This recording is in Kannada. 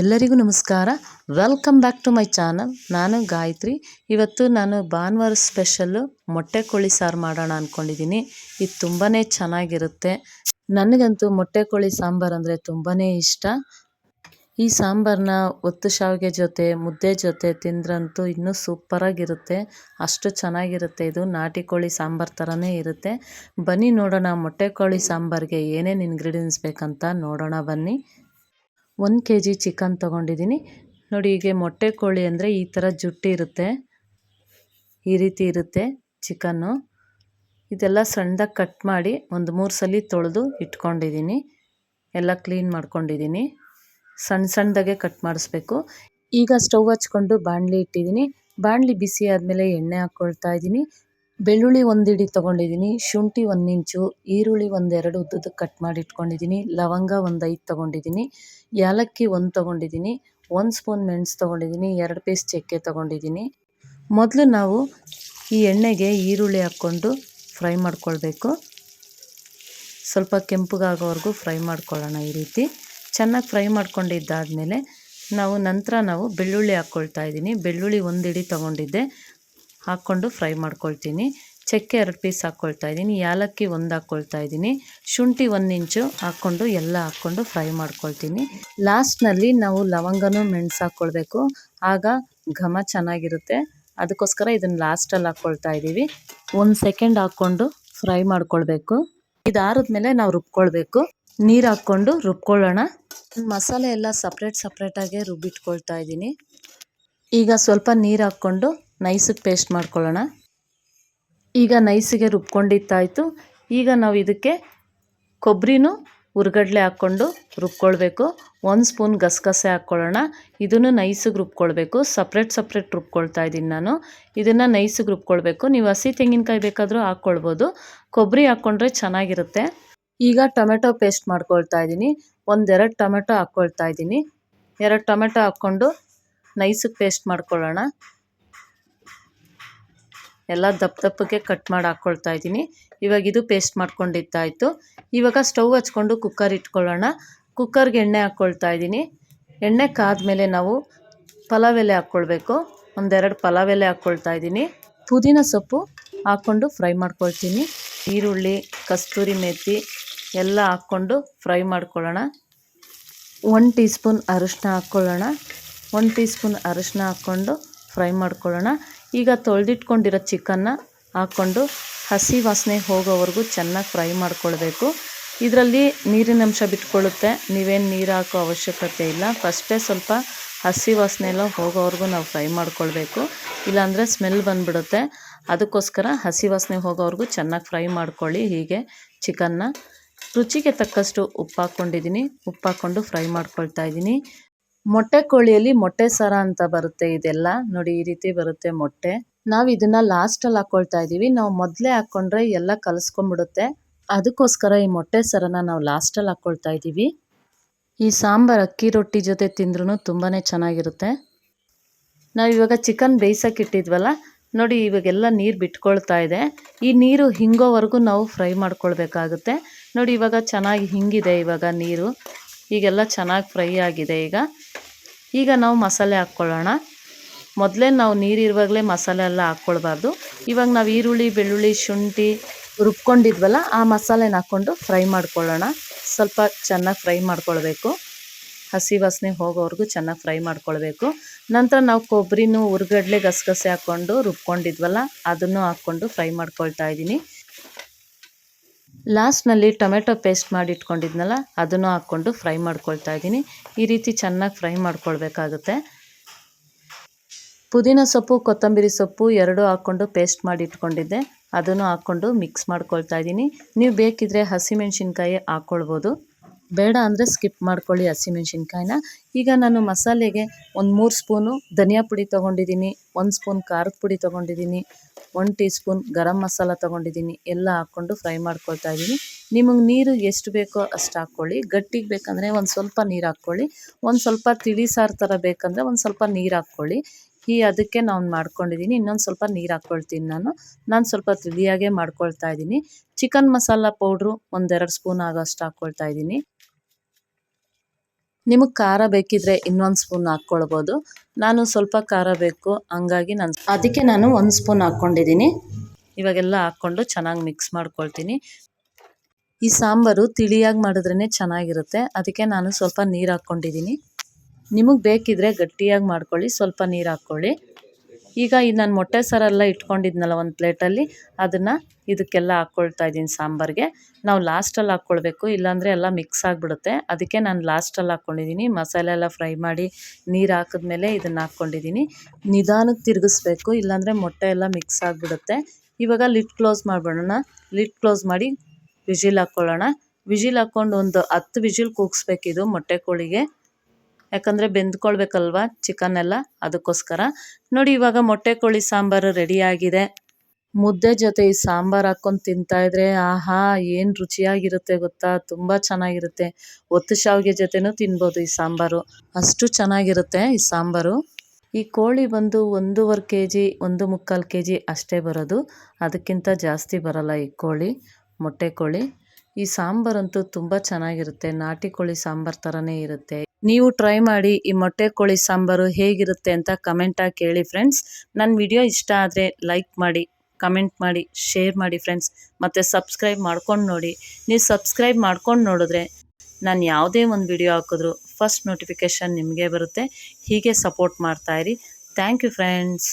ಎಲ್ಲರಿಗೂ ನಮಸ್ಕಾರ. Welcome back to my channel ನಾನು ಗಾಯತ್ರಿ. ಇವತ್ತು ನಾನು ಭಾನುವಾರ ಸ್ಪೆಷಲ್ಲು ಮೊಟ್ಟೆ ಕೋಳಿ ಸಾರು ಮಾಡೋಣ ಅಂದ್ಕೊಂಡಿದ್ದೀನಿ ಇದು ತುಂಬಾ ಚೆನ್ನಾಗಿರುತ್ತೆ. ನನಗಂತೂ ಮೊಟ್ಟೆ ಕೋಳಿ ಸಾಂಬಾರು ಅಂದರೆ ತುಂಬಾ ಇಷ್ಟ. ಈ ಸಾಂಬಾರನ್ನ ಒತ್ತು ಶಾವಿಗೆ ಜೊತೆ, ಮುದ್ದೆ ಜೊತೆ ತಿಂದ್ರಂತೂ ಇನ್ನೂ ಸೂಪರಾಗಿರುತ್ತೆ. ಅಷ್ಟು ಚೆನ್ನಾಗಿರುತ್ತೆ ಇದು. ನಾಟಿ ಕೋಳಿ ಸಾಂಬಾರು ಥರನೇ ಇರುತ್ತೆ. ಬನ್ನಿ ನೋಡೋಣ ಮೊಟ್ಟೆ ಕೋಳಿ ಸಾಂಬಾರಿಗೆ ಏನೇನು ಇಂಗ್ರೀಡಿಯೆಂಟ್ಸ್ ಬೇಕಂತ ನೋಡೋಣ ಬನ್ನಿ. ಒಂದು ಕೆ ಜಿ ಚಿಕನ್ ತೊಗೊಂಡಿದ್ದೀನಿ. ನೋಡಿ, ಹೀಗೆ ಮೊಟ್ಟೆ ಕೋಳಿ ಅಂದರೆ ಈ ಥರ ಜುಟ್ಟಿ ಇರುತ್ತೆ. ಈ ರೀತಿ ಇರುತ್ತೆ ಚಿಕನ್ನು. ಇದೆಲ್ಲ ಸಣ್ಣದಾಗಿ ಕಟ್ ಮಾಡಿ ಒಂದು ಮೂರು ಸಲ ತೊಳೆದು ಇಟ್ಕೊಂಡಿದ್ದೀನಿ. ಎಲ್ಲ ಕ್ಲೀನ್ ಮಾಡ್ಕೊಂಡಿದ್ದೀನಿ. ಸಣ್ಣ ಸಣ್ಣದಾಗೆ ಕಟ್ ಮಾಡಿಸ್ಬೇಕು. ಈಗ ಸ್ಟವ್ ಹಚ್ಕೊಂಡು ಬಾಣಲಿ ಇಟ್ಟಿದ್ದೀನಿ. ಬಾಣಲಿ ಬಿಸಿ ಆದಮೇಲೆ ಎಣ್ಣೆ ಹಾಕ್ಕೊಳ್ತಾ ಇದ್ದೀನಿ. ಬೆಳ್ಳುಳ್ಳಿ ಒಂದು ಹಿಡಿ ತೊಗೊಂಡಿದ್ದೀನಿ. ಶುಂಠಿ ಒಂದು ಇಂಚು, ಈರುಳ್ಳಿ ಒಂದೆರಡು ಉದ್ದದ ಕಟ್ ಮಾಡಿ ಇಟ್ಕೊಂಡಿದ್ದೀನಿ. ಲವಂಗ ಒಂದು ಐದು ತೊಗೊಂಡಿದ್ದೀನಿ. ಏಲಕ್ಕಿ ಒಂದು ತೊಗೊಂಡಿದ್ದೀನಿ ಒಂದು ಸ್ಪೂನ್ ಮೆಣಸು ತೊಗೊಂಡಿದ್ದೀನಿ ಎರಡು ಪೀಸ್ ಚಕ್ಕೆ ತೊಗೊಂಡಿದ್ದೀನಿ ಮೊದಲು ನಾವು ಈ ಎಣ್ಣೆಗೆ ಈರುಳ್ಳಿ ಹಾಕ್ಕೊಂಡು ಫ್ರೈ ಮಾಡ್ಕೊಳ್ಬೇಕು. ಸ್ವಲ್ಪ ಕೆಂಪಗಾಗೋವರೆಗೂ ಫ್ರೈ ಮಾಡ್ಕೊಳ್ಳೋಣ ಈ ರೀತಿ. ಚೆನ್ನಾಗಿ ಫ್ರೈ ಮಾಡ್ಕೊಂಡಿದ್ದಾದಮೇಲೆ ನಾವು ನಂತರ ನಾವು ಬೆಳ್ಳುಳ್ಳಿ ಹಾಕ್ಕೊಳ್ತಾ ಇದ್ದೀನಿ ಬೆಳ್ಳುಳ್ಳಿ ಒಂದು ಹಿಡಿ ತೊಗೊಂಡಿದ್ದೆ, ಹಾಕ್ಕೊಂಡು ಫ್ರೈ ಮಾಡ್ಕೊಳ್ತೀನಿ. ಚಕ್ಕೆ ಎರಡು ಪೀಸ್ ಹಾಕ್ಕೊಳ್ತಾ ಇದ್ದೀನಿ ಏಲಕ್ಕಿ ಒಂದು ಹಾಕ್ಕೊಳ್ತಾ ಇದ್ದೀನಿ, ಶುಂಠಿ ಒಂದು ಇಂಚು ಹಾಕ್ಕೊಂಡು ಎಲ್ಲ ಹಾಕ್ಕೊಂಡು ಫ್ರೈ ಮಾಡ್ಕೊಳ್ತೀನಿ. ಲಾಸ್ಟ್ನಲ್ಲಿ ನಾವು ಲವಂಗನೂ ಮೆಣಸು ಹಾಕ್ಕೊಳ್ಬೇಕು ಆಗ ಘಮ ಚೆನ್ನಾಗಿರುತ್ತೆ. ಅದಕ್ಕೋಸ್ಕರ ಇದನ್ನು ಲಾಸ್ಟಲ್ಲಿ ಹಾಕ್ಕೊಳ್ತಾ ಇದ್ದೀವಿ. ಒಂದು ಸೆಕೆಂಡ್ ಹಾಕ್ಕೊಂಡು ಫ್ರೈ ಮಾಡ್ಕೊಳ್ಬೇಕು. ಮೇಲೆ ನಾವು ರುಬ್ಕೊಳ್ಬೇಕು. ನೀರು ಹಾಕ್ಕೊಂಡು ರುಬ್ಕೊಳ್ಳೋಣ. ಮಸಾಲೆ ಎಲ್ಲ ಸಪ್ರೇಟ್ ಸಪ್ರೇಟಾಗೆ ರುಬ್ಬಿಟ್ಕೊಳ್ತಾ ಇದ್ದೀನಿ. ಈಗ ಸ್ವಲ್ಪ ನೀರು ಹಾಕ್ಕೊಂಡು ನೈಸಿಗೆ ಪೇಸ್ಟ್ ಮಾಡ್ಕೊಳ್ಳೋಣ. ಈಗ ನೈಸಿಗೆ ರುಬ್ಕೊಂಡಿತ್ತಾಯಿತು ಈಗ ನಾವು ಇದಕ್ಕೆ ಕೊಬ್ಬರಿನೂ ಹುರ್ಗಡ್ಲೆ ಹಾಕ್ಕೊಂಡು ರುಬ್ಕೊಳ್ಬೇಕು. ಒಂದು ಸ್ಪೂನ್ ಗಸಗಸೆ ಹಾಕ್ಕೊಳ್ಳೋಣ. ಇದನ್ನು ನೈಸಿಗೆ ರುಬ್ಕೊಳ್ಬೇಕು. ಸಪ್ರೇಟ್ ಸಪ್ರೇಟ್ ರುಬ್ಕೊಳ್ತಾ ಇದ್ದೀನಿ ನಾನು. ಇದನ್ನು ನೈಸಿಗೆ ರುಬ್ಕೊಳ್ಬೇಕು. ನೀವು ಹಸಿ ತೆಂಗಿನಕಾಯಿ ಬೇಕಾದರೂ ಹಾಕ್ಕೊಳ್ಬೋದು. ಕೊಬ್ಬರಿ ಹಾಕ್ಕೊಂಡ್ರೆ ಚೆನ್ನಾಗಿರುತ್ತೆ. ಈಗ ಟೊಮೆಟೊ ಪೇಸ್ಟ್ ಮಾಡ್ಕೊಳ್ತಾ ಇದ್ದೀನಿ. ಒಂದೆರಡು ಟೊಮೆಟೊ ಹಾಕ್ಕೊಳ್ತಾ ಇದ್ದೀನಿ. ಎರಡು ಟೊಮೆಟೊ ಹಾಕ್ಕೊಂಡು ನೈಸಿಗೆ ಪೇಸ್ಟ್ ಮಾಡ್ಕೊಳ್ಳೋಣ. ಎಲ್ಲ ದಪ್ಪ ದಪ್ಪಕ್ಕೆ ಕಟ್ ಮಾಡಿ ಹಾಕ್ಕೊಳ್ತಾ ಇದ್ದೀನಿ. ಇವಾಗ ಇದು ಪೇಸ್ಟ್ ಮಾಡ್ಕೊಂಡಿದ್ದಾಯಿತು. ಇವಾಗ ಸ್ಟವ್ ಹಚ್ಕೊಂಡು ಕುಕ್ಕರ್ ಇಟ್ಕೊಳ್ಳೋಣ. ಕುಕ್ಕರ್ಗೆ ಎಣ್ಣೆ ಹಾಕ್ಕೊಳ್ತಾ ಇದ್ದೀನಿ. ಎಣ್ಣೆ ಕಾದ್ಮೇಲೆ ನಾವು ಪಲಾವ್ ಎಲೆ ಹಾಕ್ಕೊಳ್ಬೇಕು ಒಂದೆರಡು ಪಲಾವ್ ಎಲೆ ಹಾಕ್ಕೊಳ್ತಾ ಇದ್ದೀನಿ. ಪುದೀನ ಸೊಪ್ಪು ಹಾಕ್ಕೊಂಡು ಫ್ರೈ ಮಾಡ್ಕೊಳ್ತೀನಿ. ಈರುಳ್ಳಿ, ಕಸ್ತೂರಿ ಮೆತ್ತಿ ಎಲ್ಲ ಹಾಕ್ಕೊಂಡು ಫ್ರೈ ಮಾಡ್ಕೊಳ್ಳೋಣ. ಒನ್ ಟೀ ಸ್ಪೂನ್ ಅರಿಶಿನ ಹಾಕ್ಕೊಳ್ಳೋಣ ಒನ್ ಟೀ ಸ್ಪೂನ್ ಅರಿಶಿನ ಹಾಕ್ಕೊಂಡು ಫ್ರೈ ಮಾಡ್ಕೊಳ್ಳೋಣ. ಈಗ ತೊಳೆದಿಟ್ಕೊಂಡಿರೋ ಚಿಕನ್ನ ಹಾಕ್ಕೊಂಡು ಹಸಿ ವಾಸನೆ ಹೋಗೋವರೆಗೂ ಚೆನ್ನಾಗಿ ಫ್ರೈ ಮಾಡ್ಕೊಳ್ಬೇಕು. ಇದರಲ್ಲಿ ನೀರಿನ ಅಂಶ ಬಿಟ್ಕೊಳ್ಳುತ್ತೆ ನೀವೇನು ನೀರು ಹಾಕೋ ಅವಶ್ಯಕತೆ ಇಲ್ಲ. ಫಸ್ಟೇ ಸ್ವಲ್ಪ ಹಸಿ ವಾಸನೆ ಎಲ್ಲ ಹೋಗೋವರೆಗೂ ನಾವು ಫ್ರೈ ಮಾಡ್ಕೊಳ್ಬೇಕು. ಇಲ್ಲಾಂದರೆ ಸ್ಮೆಲ್ ಬಂದುಬಿಡುತ್ತೆ. ಅದಕ್ಕೋಸ್ಕರ ಹಸಿ ವಾಸನೆ ಹೋಗೋವರೆಗೂ ಚೆನ್ನಾಗಿ ಫ್ರೈ ಮಾಡ್ಕೊಳ್ಳಿ. ಹೀಗೆ ಚಿಕನ್ನ ರುಚಿಗೆ ತಕ್ಕಷ್ಟು ಉಪ್ಪು ಹಾಕ್ಕೊಂಡಿದ್ದೀನಿ ಉಪ್ಪು ಹಾಕ್ಕೊಂಡು ಫ್ರೈ ಮಾಡ್ಕೊಳ್ತಾ ಇದ್ದೀನಿ. ಮೊಟ್ಟೆ ಕೋಳಿಯಲ್ಲಿ ಮೊಟ್ಟೆ ಸರ ಅಂತ ಬರುತ್ತೆ ಇದೆಲ್ಲ. ನೋಡಿ, ಈ ರೀತಿ ಬರುತ್ತೆ ಮೊಟ್ಟೆ. ನಾವು ಇದನ್ನ ಲಾಸ್ಟಲ್ಲಿ ಹಾಕೊಳ್ತಾ ಇದೀವಿ. ನಾವು ಮೊದಲೇ ಹಾಕೊಂಡ್ರೆ ಎಲ್ಲ ಕಲಸ್ಕೊಂಡ್ಬಿಡುತ್ತೆ. ಅದಕ್ಕೋಸ್ಕರ ಈ ಮೊಟ್ಟೆ ಸರನ ನಾವು ಲಾಸ್ಟಲ್ಲಿ ಹಾಕ್ಕೊಳ್ತಾ ಇದ್ದೀವಿ ಈ ಸಾಂಬಾರು ಅಕ್ಕಿ ರೊಟ್ಟಿ ಜೊತೆ ತಿಂದ್ರೂ ತುಂಬಾ ಚೆನ್ನಾಗಿರುತ್ತೆ. ನಾವು ಇವಾಗ ಚಿಕನ್ ಬೇಯಿಸೋಕೆ ಇಟ್ಟಿದ್ವಲ್ಲ, ನೋಡಿ ಇವಾಗೆಲ್ಲ ನೀರು ಬಿಟ್ಕೊಳ್ತಾ ಇದೆ. ಈ ನೀರು ಹಿಂಗೋವರೆಗೂ ನಾವು ಫ್ರೈ ಮಾಡ್ಕೊಳ್ಬೇಕಾಗುತ್ತೆ. ನೋಡಿ, ಇವಾಗ ಚೆನ್ನಾಗಿ ಹಿಂಗಿದೆ ಇವಾಗ ನೀರು. ಈಗೆಲ್ಲ ಚೆನ್ನಾಗಿ ಫ್ರೈ ಆಗಿದೆ ಈಗ. ಈಗ ನಾವು ಮಸಾಲೆ ಹಾಕ್ಕೊಳ್ಳೋಣ. ಮೊದಲೇ ನಾವು ನೀರಿರುವಾಗಲೇ ಮಸಾಲೆ ಎಲ್ಲ ಹಾಕ್ಕೊಳ್ಬಾರ್ದು. ಇವಾಗ ನಾವು ಈರುಳ್ಳಿ, ಬೆಳ್ಳುಳ್ಳಿ, ಶುಂಠಿ ರುಬ್ಕೊಂಡಿದ್ವಲ್ಲ, ಆ ಮಸಾಲೆನ ಹಾಕ್ಕೊಂಡು ಫ್ರೈ ಮಾಡ್ಕೊಳ್ಳೋಣ. ಸ್ವಲ್ಪ ಚೆನ್ನಾಗಿ ಫ್ರೈ ಮಾಡ್ಕೊಳ್ಬೇಕು. ಹಸಿ ವಾಸನೆ ಹೋಗೋವರೆಗೂ ಚೆನ್ನಾಗಿ ಫ್ರೈ ಮಾಡ್ಕೊಳ್ಬೇಕು. ನಂತರ ನಾವು ಕೊಬ್ಬರಿನೂ ಹುರ್ಗಡ್ಲೆ ಗಸಗಸೆ ಹಾಕ್ಕೊಂಡು ರುಬ್ಕೊಂಡಿದ್ವಲ್ಲ, ಅದನ್ನು ಹಾಕ್ಕೊಂಡು ಫ್ರೈ ಮಾಡ್ಕೊಳ್ತಾ ಇದ್ದೀನಿ. ಲಾಸ್ಟ್ನಲ್ಲಿ ಟೊಮೆಟೊ ಪೇಸ್ಟ್ ಮಾಡಿ ಇಟ್ಕೊಂಡಿದ್ನಲ್ಲ, ಅದನ್ನು ಹಾಕ್ಕೊಂಡು ಫ್ರೈ ಮಾಡ್ಕೊಳ್ತಾ ಇದ್ದೀನಿ. ಈ ರೀತಿ ಚೆನ್ನಾಗಿ ಫ್ರೈ ಮಾಡ್ಕೊಳ್ಬೇಕಾಗುತ್ತೆ. ಪುದೀನ ಸೊಪ್ಪು, ಕೊತ್ತಂಬರಿ ಸೊಪ್ಪು ಎರಡೂ ಹಾಕ್ಕೊಂಡು ಪೇಸ್ಟ್ ಮಾಡಿ ಇಟ್ಕೊಂಡಿದ್ದೆ. ಅದನ್ನು ಹಾಕ್ಕೊಂಡು ಮಿಕ್ಸ್ ಮಾಡ್ಕೊಳ್ತಾ ಇದ್ದೀನಿ. ನೀವು ಬೇಕಿದ್ರೆ ಹಸಿಮೆಣ್ಸಿನ್ಕಾಯಿ ಹಾಕ್ಕೊಳ್ಬೋದು. ಬೇಡ ಅಂದರೆ ಸ್ಕಿಪ್ ಮಾಡ್ಕೊಳ್ಳಿ ಹಸಿಮೆಣ್ಸಿನ್ಕಾಯಿನ. ಈಗ ನಾನು ಮಸಾಲೆಗೆ ಒಂದು ಮೂರು ಸ್ಪೂನು ಧನಿಯಾ ಪುಡಿ ತೊಗೊಂಡಿದ್ದೀನಿ, ಒಂದು ಸ್ಪೂನ್ ಖಾರದ ಪುಡಿ ತೊಗೊಂಡಿದ್ದೀನಿ one teaspoon garam masala ತೊಗೊಂಡಿದ್ದೀನಿ, ಎಲ್ಲ ಹಾಕ್ಕೊಂಡು ಫ್ರೈ ಮಾಡ್ಕೊಳ್ತಾ ಇದ್ದೀನಿ. ನಿಮಗೆ ನೀರು ಎಷ್ಟು ಬೇಕೋ ಅಷ್ಟು ಹಾಕ್ಕೊಳ್ಳಿ. ಗಟ್ಟಿಗೆ ಬೇಕಂದರೆ ಒಂದು ಸ್ವಲ್ಪ ನೀರು ಹಾಕ್ಕೊಳ್ಳಿ. ಒಂದು ಸ್ವಲ್ಪ ತಿಳಿ ಸಾರು ಥರ ಬೇಕಂದರೆ ಒಂದು ಸ್ವಲ್ಪ ನೀರು ಹಾಕ್ಕೊಳ್ಳಿ. ಈ ಅದಕ್ಕೆ ನಾನು ಮಾಡ್ಕೊಂಡಿದ್ದೀನಿ ಇನ್ನೊಂದು ಸ್ವಲ್ಪ ನೀರು ಹಾಕ್ಕೊಳ್ತೀನಿ ನಾನು. ನಾನು ಸ್ವಲ್ಪ ತಿಳಿಯಾಗೆ ಮಾಡ್ಕೊಳ್ತಾ ಇದ್ದೀನಿ ಚಿಕನ್ ಮಸಾಲ ಪೌಡ್ರು ಒಂದೆರಡು ಸ್ಪೂನ್ ಆಗೋಷ್ಟು ಹಾಕ್ಕೊಳ್ತಾ ಇದ್ದೀನಿ ನಿಮಗೆ ಖಾರ ಬೇಕಿದ್ರೆ ಇನ್ನೊಂದು ಸ್ಪೂನ್ ಹಾಕ್ಕೊಳ್ಬೋದು ನಾನು ಸ್ವಲ್ಪ ಖಾರ ಬೇಕು, ಹಂಗಾಗಿ ನಾನು ಅದಕ್ಕೆ ನಾನು ಒಂದು ಸ್ಪೂನ್ ಹಾಕ್ಕೊಂಡಿದ್ದೀನಿ ಇವಾಗೆಲ್ಲ ಹಾಕ್ಕೊಂಡು ಚೆನ್ನಾಗಿ ಮಿಕ್ಸ್ ಮಾಡ್ಕೊಳ್ತೀನಿ. ಈ ಸಾಂಬಾರು ತಿಳಿಯಾಗಿ ಮಾಡಿದ್ರೇ ಚೆನ್ನಾಗಿರುತ್ತೆ. ಅದಕ್ಕೆ ನಾನು ಸ್ವಲ್ಪ ನೀರು ಹಾಕ್ಕೊಂಡಿದ್ದೀನಿ ನಿಮಗೆ ಬೇಕಿದ್ದರೆ ಗಟ್ಟಿಯಾಗಿ ಮಾಡ್ಕೊಳ್ಳಿ, ಸ್ವಲ್ಪ ನೀರು ಹಾಕ್ಕೊಳ್ಳಿ. ಈಗ ಈ ನಾನು ಮೊಟ್ಟೆ ಸಾರೆಲ್ಲ ಇಟ್ಕೊಂಡಿದ್ನಲ್ಲ ಒಂದು ಪ್ಲೇಟಲ್ಲಿ, ಅದನ್ನು ಇದಕ್ಕೆಲ್ಲ ಹಾಕ್ಕೊಳ್ತಾ ಇದ್ದೀನಿ ಸಾಂಬಾರಿಗೆ. ನಾವು ಲಾಸ್ಟಲ್ಲಿ ಹಾಕ್ಕೊಳ್ಬೇಕು, ಇಲ್ಲಾಂದರೆ ಎಲ್ಲ ಮಿಕ್ಸ್ ಆಗಿಬಿಡುತ್ತೆ. ಅದಕ್ಕೆ ನಾನು ಲಾಸ್ಟಲ್ಲಿ ಹಾಕ್ಕೊಂಡಿದ್ದೀನಿ ಮಸಾಲೆ ಎಲ್ಲ ಫ್ರೈ ಮಾಡಿ ನೀರು ಹಾಕಿದ್ಮೇಲೆ ಇದನ್ನು ಹಾಕ್ಕೊಂಡಿದ್ದೀನಿ ನಿಧಾನಕ್ಕೆ ತಿರುಗಿಸ್ಬೇಕು, ಇಲ್ಲಾಂದರೆ ಮೊಟ್ಟೆ ಎಲ್ಲ ಮಿಕ್ಸ್ ಆಗಿಬಿಡುತ್ತೆ. ಇವಾಗ ಲಿಡ್ ಕ್ಲೋಸ್ ಮಾಡಿಬಿಡೋಣ. ಲಿಡ್ ಕ್ಲೋಸ್ ಮಾಡಿ ವಿಜಿಲ್ ಹಾಕ್ಕೊಳ್ಳೋಣ. ವಿಜಿಲ್ ಹಾಕ್ಕೊಂಡು ಒಂದು ಹತ್ತು ವಿಜಿಲ್ ಕೂಗಿಸ್ಬೇಕಿದು ಮೊಟ್ಟೆ ಕೋಳಿಗೆ. ಯಾಕಂದರೆ ಬೆಂದ್ಕೊಳ್ಬೇಕಲ್ವ ಚಿಕನ್ ಎಲ್ಲ ಅದಕ್ಕೋಸ್ಕರ. ನೋಡಿ, ಇವಾಗ ಮೊಟ್ಟೆ ಕೋಳಿ ಸಾಂಬಾರು ರೆಡಿಯಾಗಿದೆ ಮುದ್ದೆ ಜೊತೆ ಈ ಸಾಂಬಾರು ಹಾಕ್ಕೊಂಡು ತಿಂತಾಯಿದ್ರೆ ಆಹಾ, ಏನು ರುಚಿಯಾಗಿರುತ್ತೆ ಗೊತ್ತಾ? ತುಂಬ ಚೆನ್ನಾಗಿರುತ್ತೆ. ಒತ್ತು ಶಾವಿಗೆ ಜೊತೆನೂ ತಿನ್ಬೋದು ಈ ಸಾಂಬಾರು. ಅಷ್ಟು ಚೆನ್ನಾಗಿರುತ್ತೆ ಈ ಸಾಂಬಾರು. ಈ ಕೋಳಿ ಬಂದು ಒಂದೂವರೆ ಕೆ ಜಿ ಒಂದು ಮುಕ್ಕಾಲು ಕೆ ಜಿ ಅಷ್ಟೇ ಬರೋದು. ಅದಕ್ಕಿಂತ ಜಾಸ್ತಿ ಬರಲ್ಲ ಈ ಕೋಳಿ, ಮೊಟ್ಟೆ ಕೋಳಿ. ಈ ಸಾಂಬಾರಂತೂ ತುಂಬ ಚೆನ್ನಾಗಿರುತ್ತೆ. ನಾಟಿ ಕೋಳಿ ಸಾಂಬಾರು ಥರನೇ ಇರುತ್ತೆ. ನೀವು ಟ್ರೈ ಮಾಡಿ ಈ ಮೊಟ್ಟೆ ಕೋಳಿ ಸಾಂಬಾರು ಹೇಗಿರುತ್ತೆ ಅಂತ ಕಮೆಂಟಾಗಿ ಕೇಳಿ ಫ್ರೆಂಡ್ಸ್ ನನ್ನ ವಿಡಿಯೋ ಇಷ್ಟ ಆದರೆ ಲೈಕ್ ಮಾಡಿ ಕಮೆಂಟ್ ಮಾಡಿ ಶೇರ್ ಮಾಡಿ ಫ್ರೆಂಡ್ಸ್ ಮತ್ತು ಸಬ್ಸ್ಕ್ರೈಬ್ ಮಾಡ್ಕೊಂಡು ನೋಡಿ. ನೀವು ಸಬ್ಸ್ಕ್ರೈಬ್ ಮಾಡ್ಕೊಂಡು ನೋಡಿದ್ರೆ ನಾನು ಯಾವುದೇ ಒಂದು ವಿಡಿಯೋ ಹಾಕಿದ್ರು ಫಸ್ಟ್ ನೋಟಿಫಿಕೇಷನ್ ನಿಮಗೆ ಬರುತ್ತೆ. ಹೀಗೆ ಸಪೋರ್ಟ್ ಮಾಡ್ತಾಯಿರಿ ಥ್ಯಾಂಕ್ ಯು ಫ್ರೆಂಡ್ಸ್